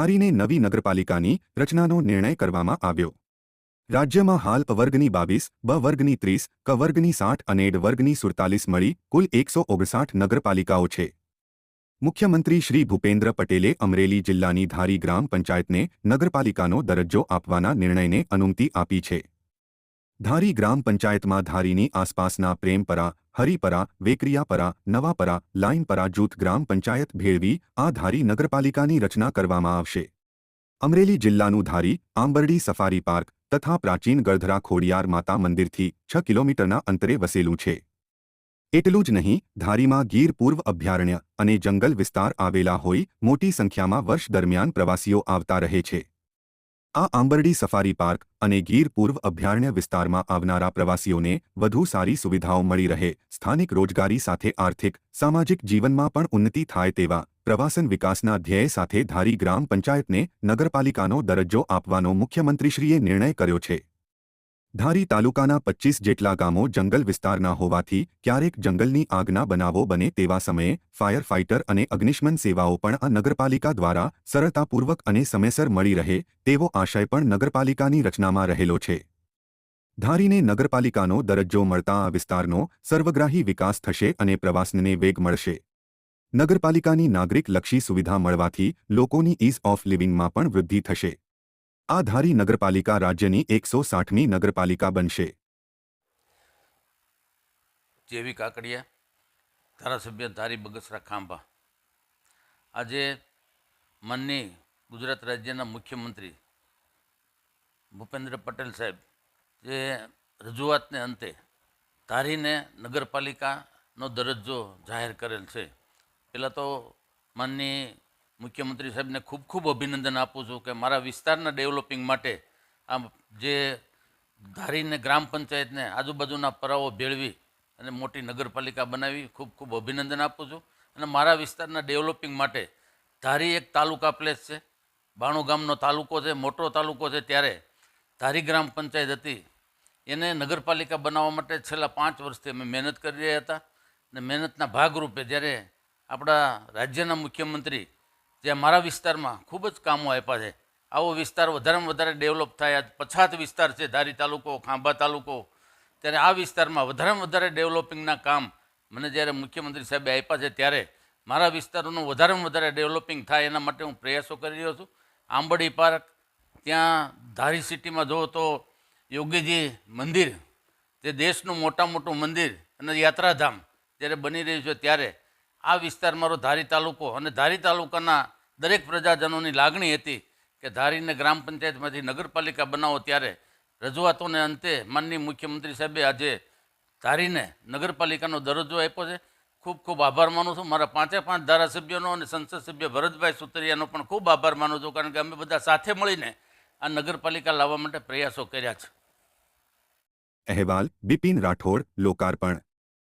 ધારીને નવી નગરપાલિકાની રચનાનો નિર્ણય કરવામાં આવ્યો. રાજ્યમાં હાલ વર્ગની બાવીસ, બ વર્ગની ત્રીસ, ક વર્ગની સાઠ અને ડ વર્ગની સુડતાલીસ મળી કુલ એકસો ઓગણસાઠ નગરપાલિકાઓ છે. મુખ્યમંત્રી શ્રી ભૂપેન્દ્ર પટેલે અમરેલી જિલ્લાની ધારી ગ્રામ પંચાયતને નગરપાલિકાનો દરજ્જો આપવાના નિર્ણયને અનુમતિ આપી છે. ધારી ગ્રામ પંચાયતમાં ધારીની આસપાસના પ્રેમપરા હરિપરા, વેકરિયાપરા, નવાપરા, લાઇનપરા જૂથ ગ્રામ પંચાયત ભેળવી આ ધારી નગરપાલિકાની રચના કરવામાં આવશે. અમરેલી જિલ્લાનું ધારી આંબરડી સફારી પાર્ક તથા પ્રાચીન ગળધરા ખોડિયાર માતા મંદિરથી છ કિલોમીટરના અંતરે વસેલું છે. એટલું જ નહીં, ધારીમાં ગીર પૂર્વ અભયારણ્ય અને જંગલ વિસ્તાર આવેલા હોઈ મોટી સંખ્યામાં વર્ષ દરમિયાન પ્રવાસીઓ આવતા રહે છે. આ આંબરડી સફારી પાર્ક અને ગીર પૂર્વ અભયારણ્ય વિસ્તારમાં આવનારા પ્રવાસીઓને વધુ સારી સુવિધાઓ મળી રહે. સ્થાનિક રોજગારી સાથે આર્થિક, સામાજિક જીવનમાં પણ ઉન્નતિ થાય તેવા પ્રવાસન વિકાસના ધ્યેય સાથે ધારી ગ્રામ પંચાયતને નગરપાલિકાનો દરજ્જો આપવાનો મુખ્યમંત્રીશ્રીએ નિર્ણય કર્યો છે. ધારી તાલુકાના પચ્ચીસ જેટલા ગામો જંગલ વિસ્તારના હોવાથી ક્યારેક જંગલની આગના બનાવો બને તેવા સમયે ફાયર ફાઇટર અને અગ્નિશમન સેવાઓ પણ આ નગરપાલિકા દ્વારા સરળતાપૂર્વક અને સમયસર મળી રહે તેવો આશય પણ નગરપાલિકાની રચનામાં રહેલો છે. ધારીને નગરપાલિકાનો દરજ્જો મળતા આ વિસ્તારનો સર્વગ્રાહી વિકાસ થશે અને પ્રવાસનને વેગ મળશે. નગરપાલિકાની નાગરિકલક્ષી સુવિધા મળવાથી લોકોની ઇઝ ઓફ લિવિંગમાં પણ વૃદ્ધિ થશે. આ ધારી નગરપાલિકા રાજ્યની એકસો સાઠમી નગરપાલિકા બનશે. જેવી કાકડિયા, ધારાસભ્ય ધારી બગસરા ખાંભા. આજે માનની ગુજરાત રાજ્યના મુખ્યમંત્રી ભૂપેન્દ્ર પટેલ સાહેબ જે રજૂઆતને અંતે ધારીને નગરપાલિકાનો દરજ્જો જાહેર કરેલ છે. પહેલાં તો માનની મુખ્યમંત્રી સાહેબને ખૂબ ખૂબ અભિનંદન આપું છું કે મારા વિસ્તારના ડેવલપિંગ માટે આમ જે ધારીને ગ્રામ પંચાયતને આજુબાજુના પરાઓ ભેળવી અને મોટી નગરપાલિકા બનાવી ખૂબ ખૂબ અભિનંદન આપું છું. અને મારા વિસ્તારના ડેવલપિંગ માટે ધારી એક તાલુકા પ્લેસ છે. બાણું ગામનો તાલુકો છે, મોટો તાલુકો છે. ત્યારે ધારી ગ્રામ પંચાયત હતી. એને નગરપાલિકા બનાવવા માટે છેલ્લા પાંચ વર્ષથી અમે મહેનત કરી રહ્યા હતા. અને મહેનતના ભાગરૂપે જ્યારે આપણા રાજ્યના મુખ્યમંત્રી જે મારા વિસ્તારમાં ખૂબ જ કામો આપ્યા છે. આવો વિસ્તાર વધારેમાં વધારે ડેવલપ થાય. પછાત વિસ્તાર છે, ધારી તાલુકો, ખાંભા તાલુકો. ત્યારે આ વિસ્તારમાં વધારેમાં વધારે ડેવલપિંગના કામ મને જ્યારે મુખ્યમંત્રી સાહેબે આપ્યા છે, ત્યારે મારા વિસ્તારોનું વધારેમાં વધારે ડેવલપિંગ થાય એના માટે હું પ્રયાસો કરી રહ્યો છું. આંબડી પાર્ક, ત્યાં ધારી સિટીમાં જુઓ તો યોગીજી મંદિર, જે દેશનું મોટા મોટું મંદિર અને યાત્રાધામ જ્યારે બની રહ્યું છે, ત્યારે આ વિસ્તાર મારો ધારી તાલુકો અને ધારી તાલુકાના દરેક પ્રજાજનોની લાગણી હતી કે ધારીને ગ્રામ પંચાયતમાંથી નગરપાલિકા બનાવો ત્યારે રજૂઆતોને અંતે માનનીય મુખ્યમંત્રી સાહેબે આજે ધારીને નગરપાલિકાનો દરજ્જો આપ્યો છે. ખૂબ ખૂબ આભાર માનું છું. મારા પાંચે પાંચ ધારાસભ્યોનો અને સંસદ સભ્ય ભરતભાઈ સુતરિયાનો પણ ખૂબ આભાર માનું છું કારણ કે અમે બધા સાથે મળીને આ નગરપાલિકા લાવવા માટે પ્રયાસો કર્યા છે. અહેવાલ બિપિન રાઠોડ, લોકાર્પણ.